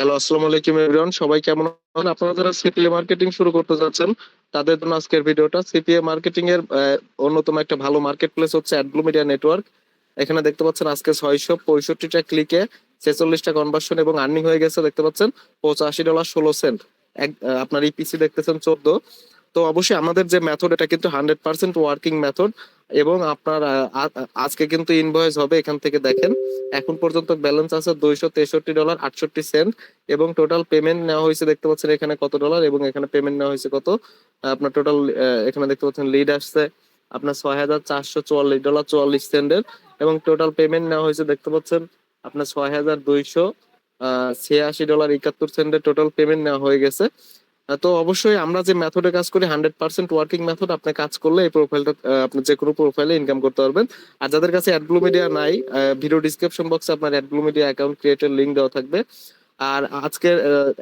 Hello, আসসালামু আলাইকুম everyone সবাই কেমন আছেন? আপনারা যারা সিপিএ মার্কেটিং শুরু করতে যাচ্ছেন, তাদের জন্য আজকের ভিডিওটা সিপিএ মার্কেটিং এর অন্যতম একটা ভালো মার্কেট প্লেস হচ্ছে অ্যাডব্লু মিডিয়া নেটওয়ার্ক এখানে দেখতে পাচ্ছেন আজকে ছয়শো পঁয়ষট্টিটা ক্লিকে ছেচল্লিশটা কনভার্সন এবং আর্নিং হয়ে গেছে, দেখতে পাচ্ছেন? পঁচাশি ডলার ষোলো সেন্ট এক আপনার ইপিসি দেখতেছেন চোদ্দ। তো অবশ্যই আমাদের যে মেথড এটা কিন্তু হান্ড্রেড পার্সেন্ট ওয়ার্কিং মেথড এবং আপনার আজকে কিন্তু ইনভয়েস হবে এখান থেকে দেখেন। এখন পর্যন্ত ব্যালেন্স আছে দুইশো তেষট্টি ডলার আটষট্টি সেন্ট এবং টোটাল পেমেন্ট নেওয়া হয়েছে দেখতে পাচ্ছেন এখানে কত ডলার এবং এখানে পেমেন্ট নেওয়া হয়েছে কত? আপনার টোটাল এখানে দেখতে পাচ্ছেন লিড আসছে আপনার ছয় হাজার চারশো চুয়াল্লিশ ডলার চুয়াল্লিশ সেন্টের এবং টোটাল পেমেন্ট নেওয়া হয়েছে দেখতে পাচ্ছেন আপনার ছয় হাজার দুইশো ছিয়াশি ডলার একাত্তর সেন্টের টোটাল পেমেন্ট নেওয়া হয়ে গেছে। তো অবশ্যই আমরা যে মেথডে কাজ করি হান্ড্রেড পার্সেন্ট ওয়ার্কিং মেথড আপনি কাজ করলে এই প্রোফাইলটা আপনি যে কোনো প্রোফাইলে ইনকাম করতে পারবেন। আর যাদের কাছে অ্যাডব্লু মিডিয়া নাই ভিডিও ডিসক্রিপশন বক্সে আপনার অ্যাডব্লু মিডিয়া অ্যাকাউন্ট ক্রিয়েটের লিঙ্ক দেওয়া থাকবে। আর আজকের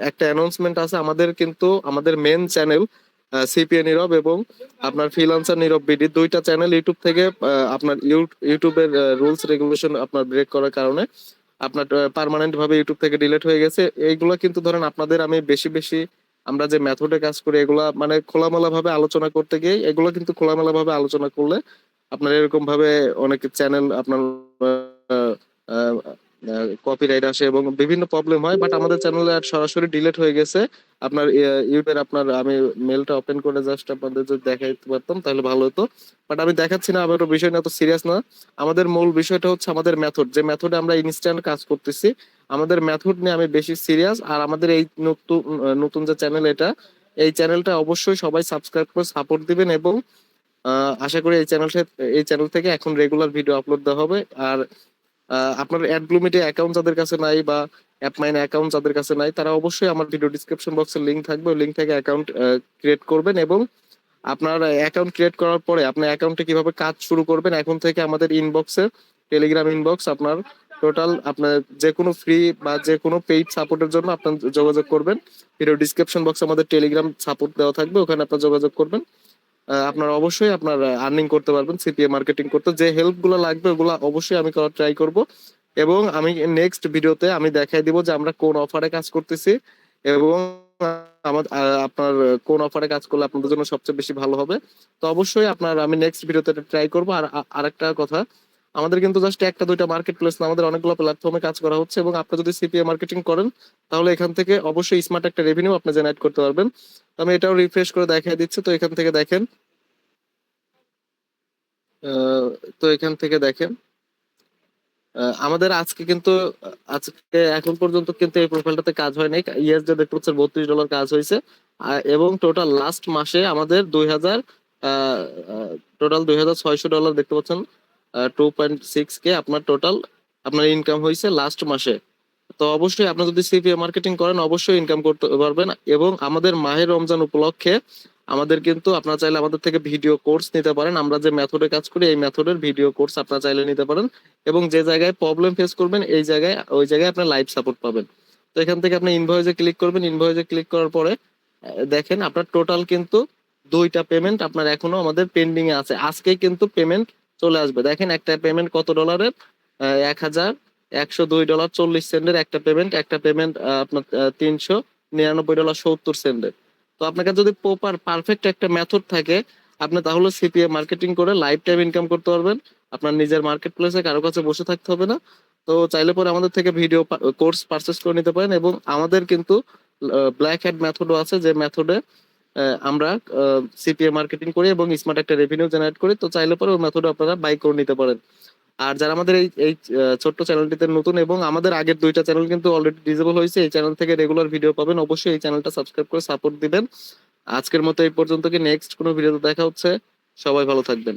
একটা অ্যানাউন্সমেন্ট আছে, আমাদের কিন্তু, আমাদের মেন চ্যানেল সিপিএ নীরব এবং আপনার ফ্রিলান্সার নীরব বিডি দুইটা চ্যানেল ইউটিউব থেকে আপনার ইউ- ইউটিউবের রুলস রেগুলেশন আপনার ব্রেক করার কারণে আপনার পার্মানেন্ট ভাবে ইউটিউব থেকে ডিলিট হয়ে গেছে। এইগুলো কিন্তু ধরেন আপনাদের আমি বেশি বেশি আমরা যে মেথডে কাজ করি, এগুলা মানে খোলামেলা ভাবে আলোচনা করতে গিয়ে, এগুলো কিন্তু খোলামেলা ভাবে আলোচনা করলে আপনার এরকম ভাবে অনেক চ্যানেল আপনার কপিরাইট আসে এবং বিভিন্ন প্রবলেম হয় বাট আমাদের চ্যানেলে আর সরাসরি ডিলিট হয়ে গেছে। আপনার ইউটিউবের আপনার, আমি মেলটা ওপেন করে জাস্ট আপনাদের যদি দেখাইতে পারতাম, তাহলে ভালো হতো। বাট আমি দেখাচ্ছি না আমার বিষয় না তো সিরিয়াস না। আমাদের মূল বিষয়টা হচ্ছে আমাদের মেথড যে মেথডে আমরা ইনস্ট্যান্ট কাজ করতেছি, আমাদের মেথড নিয়ে আমি বেশি সিরিয়াস আর আমাদের এই নতুন নতুন যে চ্যানেল এটা, এই চ্যানেলটা অবশ্যই সবাই সাবস্ক্রাইব করে সাপোর্ট দিবেন এবং আশা করি এই চ্যানেলটা এই চ্যানেল থেকে এখন রেগুলার ভিডিও আপলোড দেওয়া হবে। আর আপনার মিডিয়া অ্যাকাউন্ট যাদের কাছে নাই বা অ্যাপ মাইন অ্যাকাউন্ট যাদের কাছে নাই, তারা অবশ্যই আমার ভিডিও ডিসক্রিপশন বক্সে লিংক থাকবে। লিংক থেকে অ্যাকাউন্ট ক্রিয়েট করবেন এবং আপনার অ্যাকাউন্ট ক্রিয়েট করার পরে আপনার অ্যাকাউন্টে কীভাবে কাজ শুরু করবেন, এখন থেকে আমাদের ইনবক্সে টেলিগ্রাম ইনবক্স আপনার টোটাল আপনার যে কোনো ফ্রি বা যে কোনো পেইড সাপোর্টের জন্য আপনার যোগাযোগ করবেন। ভিডিও ডিসক্রিপশন বক্সে আমাদের টেলিগ্রাম সাপোর্ট দেওয়া থাকবে, ওখানে আপনার যোগাযোগ করবেন। আপনার অবশ্যই আপনার আর্নিং করতে পারবেন সিপিএ মার্কেটিং করতে। যে হেল্পগুলো লাগবে, ওগুলো অবশ্যই আমি করার ট্রাই করব। এবং আমি নেক্সট ভিডিওতে আমি দেখাই দিব যে আমরা কোন অফারে কাজ করতেছি এবং আমার আপনার কোন অফারে কাজ করলে আপনাদের জন্য সবচেয়ে বেশি ভালো হবে। তো অবশ্যই আপনার আমি নেক্সট ভিডিওতে ট্রাই করব। আর আরেকটা কথা আমাদের কিন্তু জাস্ট একটা, দুইটা মার্কেট প্লেস না, আমাদের অনেকগুলো প্ল্যাটফর্মে কাজ করা হচ্ছে এবং আপনি যদি সিপিএ মার্কেটিং করেন, তাহলে এখান থেকে অবশ্যই স্মার্ট একটা রেভিনিউ আপনি জেনারেট করতে পারবেন। আমি এটাও রিফ্রেশ করে দেখাই দিচ্ছি, তো এখান থেকে দেখেন। তো এখান থেকে দেখেন। আমাদের আজকে কিন্তু, আজকে, এখন পর্যন্ত কিন্তু এই প্রোফাইলটাতে কাজ হয় নাই। ইএসডি দেখতে পাচ্ছেন, বত্রিশ ডলার কাজ হয়েছে। এবং টোটাল লাস্ট মাসে আমাদের দুই হাজার টোটাল দুই হাজার ছয়শো ডলার দেখতে পাচ্ছেন। টু পয়েন্ট সিক্স কে আপনার টোটাল আপনার ইনকাম হয়েছে লাস্ট মাসে। তো অবশ্যই যদি সিপিএ মার্কেটিং করেন, অবশ্যই ইনকাম করতে পারবেন এবং আমাদের মাহের রমজান উপলক্ষে আমাদের কিন্তু চাইলে আমাদের থেকে ভিডিও কোর্স নিতে পারেন। আমরা যে মেথডে কাজ করি, এই মেথডের ভিডিও কোর্স আপনারা চাইলে নিতে পারেন এবং যে জায়গায় প্রবলেম ফেস করবেন, এই জায়গায়, ওই জায়গায় আপনার লাইভ সাপোর্ট পাবেন। তো এখান থেকে আপনি ইনভয়েসে ক্লিক করবেন। ইনভয়েসে ক্লিক করার পরে দেখেন আপনার টোটাল কিন্তু দুইটা পেমেন্ট আপনার এখনও আমাদের পেন্ডিং এ আছে। আজকেই কিন্তু পেমেন্ট চলে আসবে। দেখেন একটা পেমেন্ট কত ডলারের এক হাজার, একশো দুই ডলার চল্লিশ সেন্টের একটা পেমেন্ট একটা পেমেন্ট আপনার তিনশো নিরানব্বই ডলার সত্তর সেন্টের তো আপনাকে যদি প্রপার পারফেক্ট একটা মেথড থাকে, আপনি তাহলে সিপিএ মার্কেটিং করে লাইফ টাইম ইনকাম করতে পারবেন। আপনার নিজের মার্কেট প্লেসে কারও কাছে বসে থাকতে হবে না। তো চাইলে পরে আমাদের থেকে ভিডিও কোর্স পারচেস করে নিতে পারেন এবং আমাদের কিন্তু ব্ল্যাক হ্যাড মেথডও আছে যে মেথডে আমরা সিপিএ মার্কেটিং করি এবং স্মার্ট একটা রেভিনিউ জেনারেট করি। তো চাইলে পরে ওই মেথড আপনারা বাই করে নিতে পারেন। আর যারা আমাদের এই এই ছোট্ট চ্যানেলটিতে নতুন এবং আমাদের আগের দুইটা চ্যানেল কিন্তু অলরেডি ডিজেবল হয়েছে, এই চ্যানেল থেকে রেগুলার ভিডিও পাবেন। অবশ্যই এই চ্যানেলটা সাবস্ক্রাইব করে সাপোর্ট দিবেন। আজকের মতো এই পর্যন্ত কি নেক্সট কোনো ভিডিওতে দেখা হচ্ছে? সবাই ভালো থাকবেন।